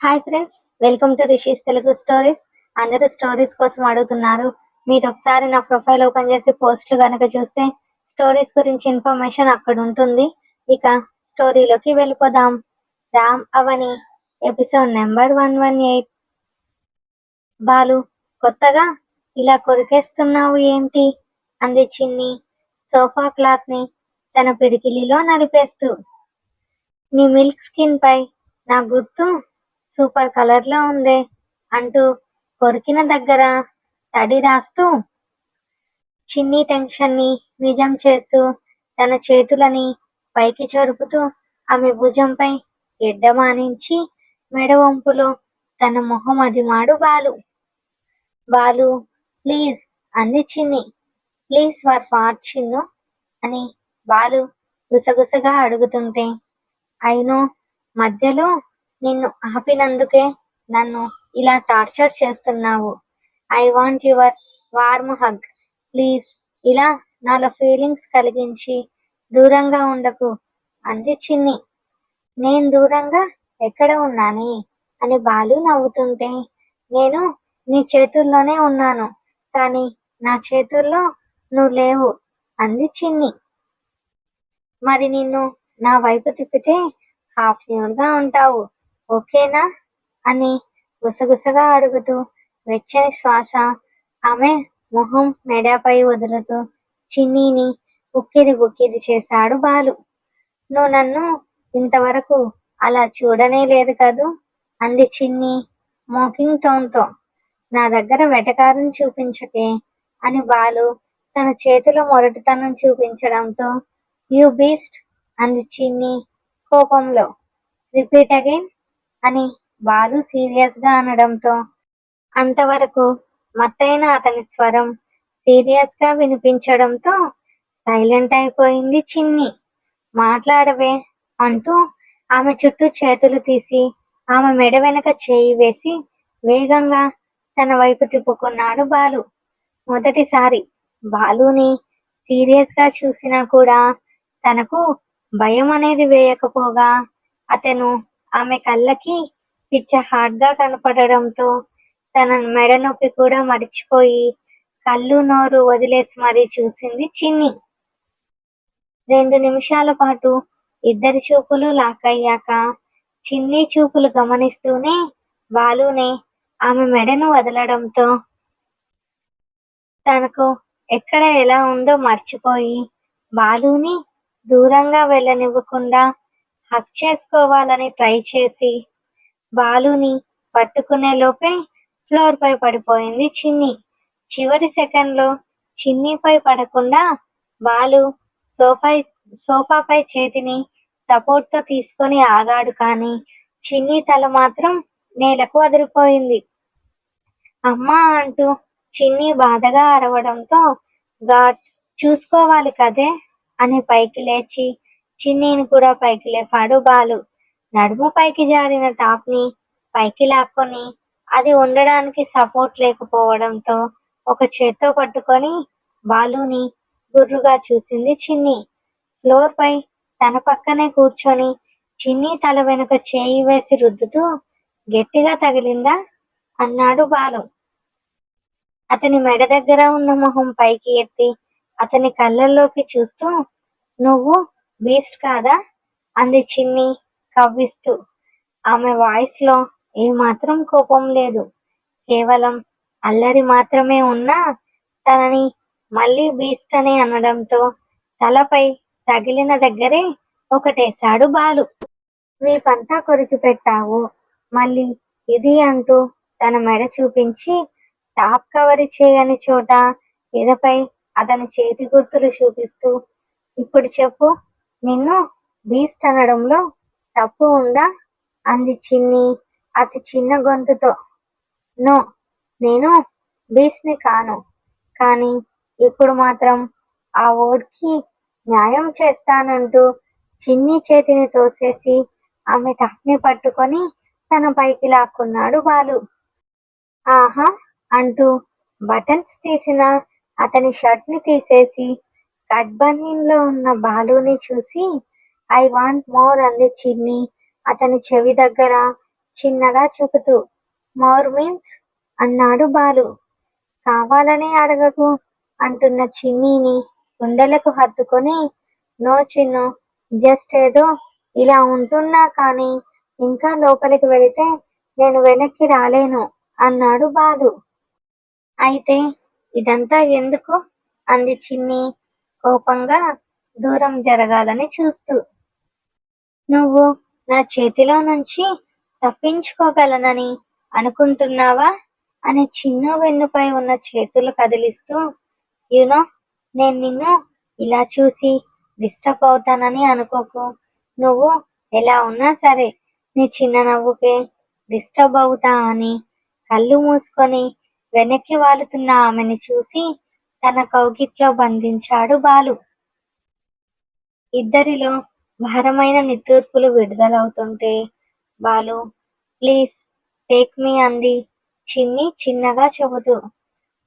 Hi friends welcome to Rishi's Telugu stories అందరూ stories కోసం అడుగుతున్నారు. మీరు ఒకసారి నా ప్రొఫైల్ ఓపెన్ చేసి పోస్ట్లు కనుక చూస్తే స్టోరీస్ గురించి ఇన్ఫర్మేషన్ అక్కడ ఉంటుంది. ఇక స్టోరీలోకి వెళ్ళిపోదాం. Ram Avani episode number one one eight Balu కొత్తగా ఇలా కొరికేస్తున్నావు ఏంటి? అంది చిన్ని సోఫా క్లాత్ని తన పిడికిలిలో నలిపేస్తూ. నీ మిల్క్ స్కిన్ పై నా గుర్తు సూపర్ కలర్లో ఉంది అంటూ కొరికిన దగ్గర తడి రాస్తూ చిన్ని టెన్షన్ని నిజం చేస్తూ తన చేతులని పైకి జరుపుతూ ఆమె భుజంపై ఎడ్డమానించి మెడ వంపులో తన మొహం అదిమాడు బాలు. బాలు ప్లీజ్ అంది చిన్ని. ప్లీజ్ వర్ ఫాట్ చిన్ను అని బాలు గుసగుసగా అడుగుతుంటే అయినో మధ్యలో నిన్ను ఆపినందుకే నన్ను ఇలా టార్చర్ చేస్తున్నావు. I want your warm hug. Please ఇలా నాలో ఫీలింగ్స్ కలిగించి దూరంగా ఉండకు. అంది చిన్ని. నేను దూరంగా ఎక్కడ ఉన్నాని? అని బాలు నవ్వుతుంటే నేను నీ చేతుల్లోనే ఉన్నాను కానీ నా చేతుల్లో నువ్వు లేవు అంది చిన్ని. మరి నిన్ను నా వైపు తిప్పితే హాఫ్గా ఉంటావు. ఓకేనా? అని గుసగుసగా అడుగుతూ వెచ్చని శ్వాస ఆమె మొహం మెడపై వదులుతూ చిన్నీని ఉక్కిరి బుక్కిరి చేశాడు బాలు. నువ్వు నన్ను ఇంతవరకు అలా చూడనే లేదు కదూ? అంది చిన్ని మోకింగ్ టోన్తో. నా దగ్గర వెటకారం చూపించకే అని బాలు తన చేతిలో మొరటితనం చూపించడంతో యు బీస్ట్ అంది చిన్ని కోపంలో. రిపీట్ అగైన్ అని బాలు సీరియస్గా అనడంతో అంతవరకు మత్తైన అతని స్వరం సీరియస్గా వినిపించడంతో సైలెంట్ అయిపోయింది చిన్ని. మాట్లాడవే అంటూ ఆమె చుట్టూ చేతులు తీసి ఆమె మెడ వెనక చేయి వేసి వేగంగా తన వైపు తిప్పుకున్నాడు బాలు. మొదటిసారి బాలుని సీరియస్గా చూసినా కూడా తనకు భయం అనేది వేయకపోగా అతను ఆమె కళ్ళకి పిచ్చ హార్ట్గా కనపడడంతో తన మెడ నొప్పి కూడా మర్చిపోయి కళ్ళు నోరు వదిలేసి మరీ చూసింది చిన్ని. రెండు నిమిషాల పాటు ఇద్దరి చూపులు లాక్ అయ్యాక చిన్ని చూపులు గమనిస్తూనే బాలునే ఆమె మెడను వదలడంతో తనకు ఎక్కడ ఎలా ఉందో మర్చిపోయి బాలుని దూరంగా వెళ్ళనివ్వకుండా హక్ చేసుకోవాలని ట్రై చేసి బాలుని పట్టుకునే లోపే ఫ్లోర్ పై పడిపోయింది చిన్ని. చివరి సెకండ్లో చిన్నిపై పడకుండా బాలు సోఫా సోఫాపై చేతిని సపోర్ట్తో తీసుకొని ఆగాడు కానీ చిన్ని తల మాత్రం నేలకు అదిరిపోయింది. అమ్మా అంటూ చిన్ని బాధగా అరవడంతో గాడ్ చూసుకోవాలి కదే అని పైకి లేచి చిన్నీని కూడా పైకి లేపాడు బాలు. నడుము పైకి జారిన టాప్ని పైకి లాక్కొని అది ఉండడానికి సపోర్ట్ లేకపోవడంతో ఒక చేత్తో పట్టుకొని బాలుని గుర్రుగా చూసింది చిన్ని. ఫ్లోర్ పై తన పక్కనే కూర్చొని చిన్ని తల వెనుక చేయి వేసి రుద్దుతూ గట్టిగా తగిలిందా? అన్నాడు బాలు. అతని మెడ దగ్గర ఉన్న మొహం పైకి ఎత్తి అతని కళ్ళల్లోకి చూస్తూ నువ్వు బీస్ట్ కాదా? అంది చిన్ని కవ్విస్తూ. ఆమె వాయిస్లో ఏమాత్రం కోపం లేదు. కేవలం అల్లరి మాత్రమే ఉన్నా తనని మళ్ళీ బీస్ట్ అని అనడంతో తలపై తగిలిన దగ్గరే ఒకటేశాడు బాలు. వీపంతా కొరికి పెట్టావు. మళ్ళీ ఇది అంటూ తన మెడ చూపించి టాప్ కవర్ చేయని చోట ఎదపై అతని చేతి గుర్తులు చూపిస్తూ ఇప్పుడు చెప్పు నిన్ను బీస్ట్ అనడంలో తప్పు ఉందా? అంది చిన్ని అతి చిన్న గొంతుతో. నో నేను బీస్ట్ కాను. కానీ ఇప్పుడు మాత్రం ఆ ఓడ్కి న్యాయం చేస్తానంటూ చిన్ని చేతిని తోసేసి ఆమె టక్ని పట్టుకొని తన పైకి లాక్కున్నాడు బాలు. ఆహా అంటూ బటన్స్ తీసిన అతని షర్ట్ని తీసేసి కట్లో ఉన్న బాలుని చూసి ఐ వాంట్ మోర్ అంది చిన్ని. అతని చెవి దగ్గర చిన్నగా చెబుతూ మోర్ మీన్స్? అన్నాడు బాలు. కావాలనే అడగకు అంటున్న చిన్నీని గుండెలకు హత్తుకొని నో చిన్ను జస్ట్ ఏదో ఇలా ఉంటున్నా కానీ ఇంకా లోపలికి వెళితే నేను వెనక్కి రాలేను అన్నాడు బాలు. అయితే ఇదంతా ఎందుకు? అంది చిన్ని. కోపంగా దూరం జరగాలని చూస్తూ నువ్వు నా చేతిలో నుంచి తప్పించుకోగలనని అనుకుంటున్నావా? అని చిన్ను వెన్నుపై ఉన్న చేతులు కదిలిస్తూ యునో నేను నిన్ను ఇలా చూసి డిస్టర్బ్ అవుతానని అనుకోకు. నువ్వు ఎలా ఉన్నా సరే నీ చిన్న నవ్వుకే డిస్టర్బ్ అవుతా అని కళ్ళు మూసుకొని వెనక్కి వాలుతున్న ఆమెని చూసి తన కౌగిట్లో బంధించాడు బాలు. ఇద్దరిలో భారమైన నిట్టూర్పులు విడుదలవుతుంటే బాలు ప్లీజ్ టేక్ మీ అంది. చిన్ని చిన్నగా చెబుతూ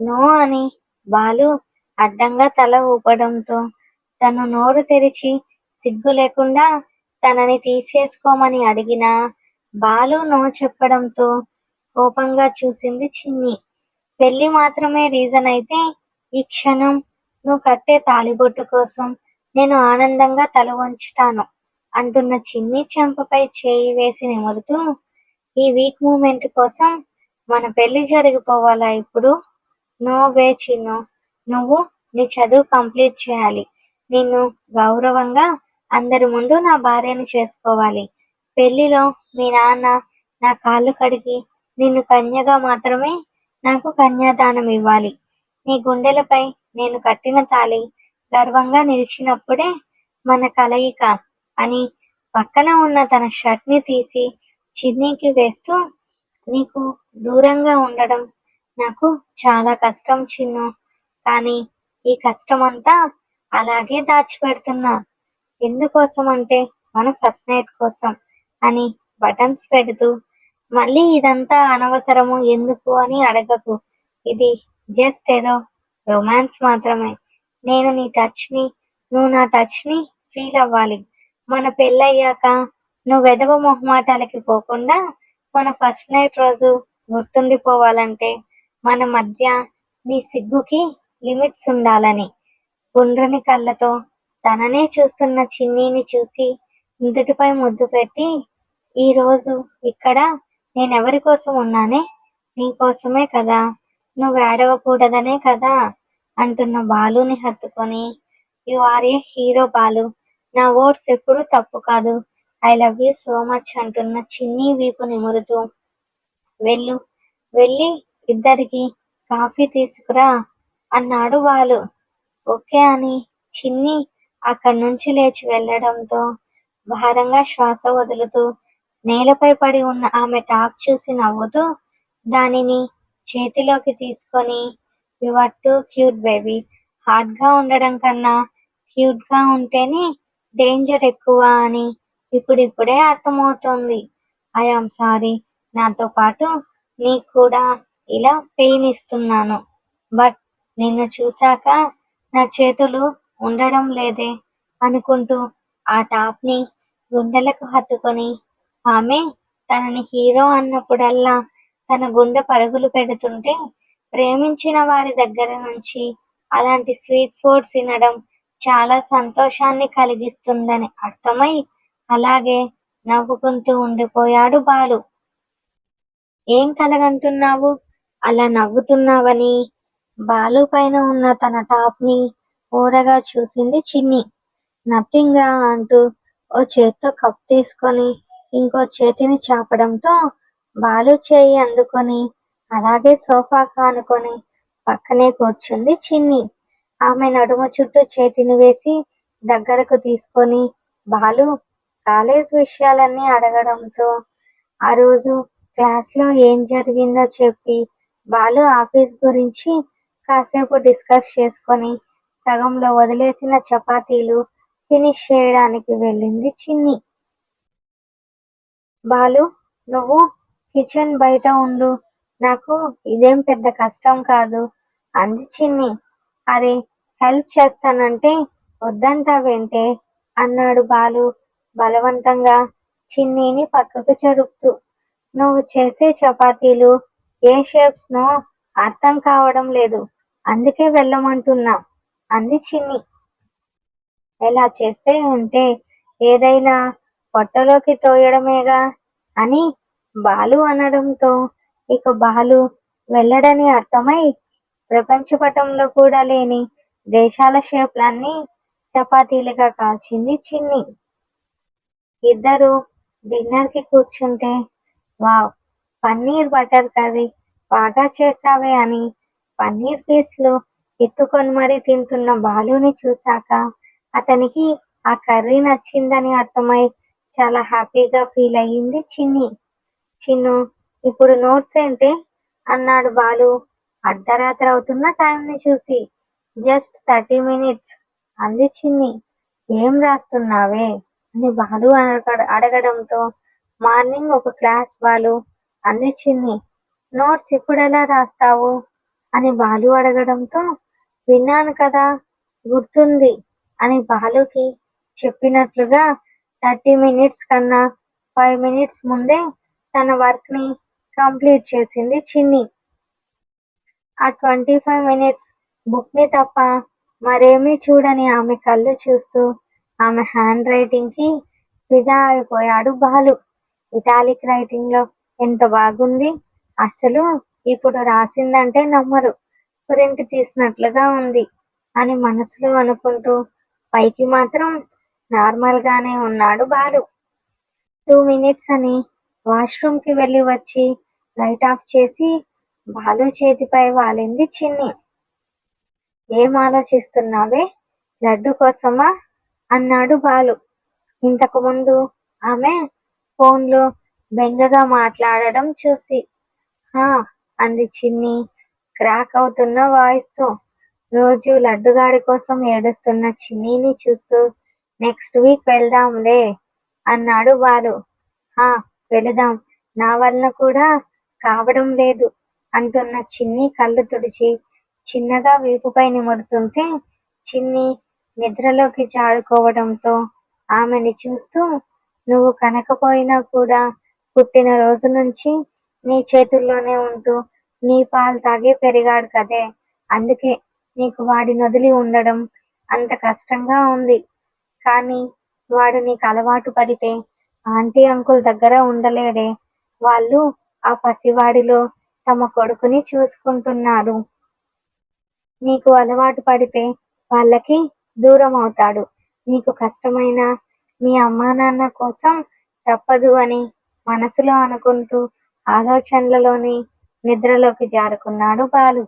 నో అని బాలు అడ్డంగా తల ఊపడంతో తను నోరు తెరిచి సిగ్గు లేకుండా తనని తీసేసుకోమని అడిగినా బాలు నో చెప్పడంతో కోపంగా చూసింది చిన్ని. పెళ్ళి మాత్రమే రీజన్ అయితే ఈ క్షణం నువ్వు కట్టే తాలిబొట్టు కోసం నేను ఆనందంగా తల వంచుతాను అంటున్న చిన్ని చెంపపై చేయి వేసి నిమురుతూ ఈ వీక్ మూమెంట్ కోసం మన పెళ్ళి జరిగిపోవాలా ఇప్పుడు? నో వే చిన్ను నువ్వు నీ చదువు కంప్లీట్ చేయాలి. నిన్ను గౌరవంగా అందరి ముందు నా భార్యను చేసుకోవాలి. పెళ్ళిలో మీ నాన్న నా కాళ్ళు కడిగి నిన్ను కన్యగా మాత్రమే నాకు కన్యాదానం ఇవ్వాలి. నీ గుండెలపై నేను కట్టిన తాళి గర్వంగా నిలిచినప్పుడే మన కలయిక అని పక్కన ఉన్న తన షర్ట్ని తీసి చిన్నీకి వేస్తూ నీకు దూరంగా ఉండడం నాకు చాలా కష్టం చిన్ను కానీ ఈ కష్టం అంతా అలాగే దాచిపెడుతున్నా. ఎందుకోసం అంటే మన ఫస్ట్ నైట్ కోసం అని బటన్స్ పెడుతూ మళ్ళీ ఇదంతా అనవసరము ఎందుకు అని అడగకు. ఇది జస్ట్ ఏదో రొమాన్స్ మాత్రమే. నేను నీ టచ్ని నువ్వు నా టచ్ని ఫీల్ అవ్వాలి. మన పెళ్ళయ్యాక నువ్వు వెదవ మొహమాటాలకి పోకుండా మన ఫస్ట్ నైట్ రోజు గుర్తుండిపోవాలంటే మన మధ్య నీ సిగ్గుకి లిమిట్స్ ఉండాలని. గుండ్రని కళ్ళతో తననే చూస్తున్న చిన్నీని చూసి నుదుటిపై ముద్దు పెట్టి ఈ రోజు ఇక్కడ నేనెవరి కోసం ఉన్నానే? నీ కోసమే కదా నువ్వు ఏడవకూడదనే కదా అంటున్న బాలుని హత్తుకొని. You are a hero Balu. నా ఓట్స్ ఎప్పుడు తప్పు కాదు. I love you so much అంటున్న చిన్ని వీపు నిమురుతూ. వెళ్ళు వెళ్ళి ఇద్దరికి కాఫీ తీసుకురా అన్నాడు బాలు. ఓకే అని చిన్ని అక్కడి నుంచి లేచి వెళ్ళడంతో భారంగా శ్వాస వదులుతూ నేలపై పడి ఉన్న ఆమె టాప్ చూసి నవ్వుతూ దానిని చేతిలోకి తీసుకొని యువర్ టూ క్యూట్ బేబీ హార్డ్గా ఉండడం కన్నా క్యూట్గా ఉంటేనే డేంజర్ ఎక్కువ అని ఇప్పుడిప్పుడే అర్థమవుతోంది. ఐఆమ్ సారీ నాతో పాటు నీకు కూడా ఇలా పెయిన్ ఇస్తున్నాను. బట్ నిన్ను చూశాక నా చేతులు ఉండడం లేదే అనుకుంటూ ఆ టాప్ని గుండెలకు హత్తుకొని ఆమె తనని హీరో అన్నప్పుడల్లా తన గుండె పరుగులు పెడుతుంటే ప్రేమించిన వారి దగ్గర నుంచి అలాంటి స్వీట్స్ వర్డ్స్ వినడం చాలా సంతోషాన్ని కలిగిస్తుందని అర్థమై అలాగే నవ్వుకుంటూ ఉండిపోయాడు బాలు. ఏం కలగంటున్నావు? అలా నవ్వుతున్నావని? బాలు పైన ఉన్న తన టాప్ని ఊరగా చూసింది చిన్ని. నథింగ్ రా అంటూ ఓ చేత్తో కప్ తీసుకొని ఇంకో చేతిని చాపడంతో బాలు చేయి అందుకొని అలాగే సోఫా కానుకొని పక్కనే కూర్చుంది చిన్ని. ఆమె నడుము చుట్టూ చేతిని వేసి దగ్గరకు తీసుకొని బాలు కాలేజ్ విషయాలన్నీ అడగడంతో ఆ రోజు క్లాస్లో ఏం జరిగిందో చెప్పి బాలు ఆఫీస్ గురించి కాసేపు డిస్కస్ చేసుకొని సగంలో వదిలేసిన చపాతీలు ఫినిష్ చేయడానికి వెళ్ళింది చిన్ని. బాలు నువ్వు కిచెన్ బయట ఉండు. నాకు ఇదేం పెద్ద కష్టం కాదు. అంది చిన్ని. అరే హెల్ప్ చేస్తానంటే వద్దంటావేంటే? అన్నాడు బాలు బలవంతంగా. చిన్నీని పక్కకు జరుపుతూ నువ్వు చేసే చపాతీలు ఏ షేప్స్ నో అర్థం కావడం లేదు. అందుకే వెళ్ళమంటున్నా అంది చిన్ని. ఎలా చేస్తే ఉంటే ఏదైనా పొట్టలోకి తోయడమేగా అని బాలు అనడంతో ఇక బాలు వెళ్ళడని అర్థమై ప్రపంచపటంలో కూడా లేని దేశాల షేప్లన్నీ చపాతీలుగా కాల్చింది చిన్ని. ఇద్దరు డిన్నర్కి కూర్చుంటే వావ్ పన్నీర్ బటర్ కర్రీ బాగా చేసావే అని పన్నీర్ పీస్లు ఎత్తుకొని మరీ తింటున్న బాలుని చూశాక అతనికి ఆ కర్రీ నచ్చిందని అర్థమై చాలా హ్యాపీగా ఫీల్ అయ్యింది చిన్ని. చిన్ను ఇప్పుడు నోట్స్ ఏంటి? అన్నాడు బాలు. అర్ధరాత్రి అవుతున్న టైంని చూసి. Just thirty minutes. అంది చిన్ని. ఏం రాస్తున్నావే? అని బాలు అడగ- అడగడంతో. మార్నింగ్ ఒక క్లాస్ బాలు. అంది చిన్ని. నోట్స్ ఇప్పుడు ఎలా రాస్తావు? అని బాలు అడగడంతో. విన్నాను కదా గుర్తుంది అని బాలుకి చెప్పినట్లుగా థర్టీ మినిట్స్ కన్నా ఫైవ్ మినిట్స్ ముందే తన వర్క్ని కంప్లీట్ చేసింది చిన్ని. ఆ ట్వంటీ ఫైవ్ మినిట్స్ బుక్ని తప్ప మరేమీ చూడని ఆమె కళ్ళు చూస్తూ ఆమె హ్యాండ్ రైటింగ్కి ఫిదా అయిపోయాడు బాలు. ఇటాలిక్ రైటింగ్లో ఎంత బాగుంది? అసలు ఇప్పుడు రాసిందంటే నమ్మరు. ప్రింట్ తీసినట్లుగా ఉంది అని మనసులో అనుకుంటూ పైకి మాత్రం నార్మల్ గానే ఉన్నాడు బాలు. టూ మినిట్స్ అని వాష్రూమ్కి వెళ్ళి వచ్చి లైట్ ఆఫ్ చేసి బాలు చేతిపై వాలింది చిన్ని. ఏం ఆలోచిస్తున్నావే? లడ్డు కోసమా? అన్నాడు బాలు. ఇంతకు ముందు ఆమె ఫోన్లో బెంగగా మాట్లాడడం చూసి హా అంది చిన్ని క్రాక్ అవుతున్న వాయిస్తో రోజు లడ్డుగాడి కోసం ఏడుస్తున్న చిన్నీని చూస్తూ నెక్స్ట్ వీక్ వెళ్దాంలే అన్నాడు బాలు. హా వెళదాం. నా వలన కూడా కావడం లేదు అంటున్న చిన్ని కళ్ళు తుడిచి చిన్నగా వీపుపై నిమురుతుంటే చిన్ని నిద్రలోకి జారుకోవడంతో ఆమెని చూస్తూ నువ్వు కనకపోయినా కూడా పుట్టిన రోజు నుంచి నీ చేతుల్లోనే ఉంటూ నీ పాలు తాగి పెరిగాడు కదే. అందుకే నీకు వాడి నొదిలి ఉండడం అంత కష్టంగా ఉంది. కానీ వాడు నీకు అలవాటు పడితే ఆంటీ అంకుల్ దగ్గర ఉండలేడే. వాళ్ళు ఆ పసివాడిలో తమ కొడుకుని చూసుకుంటున్నారు. నీకు అలవాటు పడితే వాళ్ళకి దూరం అవుతాడు నీకు కష్టమైన మీ అమ్మా నాన్న కోసం తప్పదు అని మనసులో అనుకుంటూ ఆలోచనలలోని నిద్రలోకి జారుకున్నాడు బాలు.